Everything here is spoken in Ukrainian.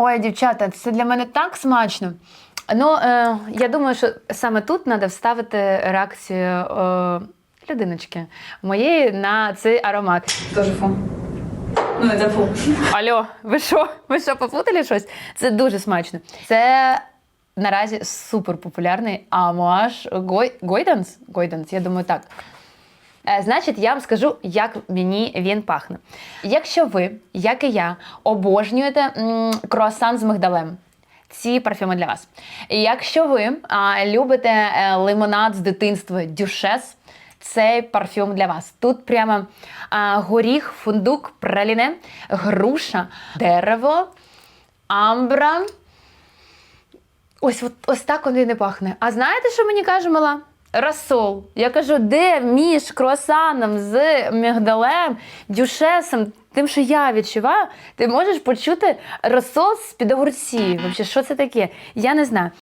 Ой, дівчата, це для мене так смачно. Ну, е, я думаю, що саме тут треба вставити реакцію е, людиночки моєї на цей аромат. Тоже фу. Ну, это фу. Алло, ви що? Ви що, попутали щось? Це дуже смачно. Це наразі супер популярний амуаж Гой... Гойданс? Гойданс, я думаю, так. Е, Значить, я вам скажу, як мені він пахне. Якщо ви, як і я, обожнюєте м, круасан з мигдалем, ці парфюми для вас. Якщо ви а, любите е, лимонад з дитинства дюшес, цей парфюм для вас. Тут прямо а, горіх, фундук, праліне, груша, дерево, амбра. Ось, от, ось так він і пахне. А знаєте, що мені каже мала? Розсол. Я кажу, де між круасаном з мігдалем, дюшесом, тим, що я відчуваю, ти можеш почути розсол з під огурців. Що це таке? Я не знаю.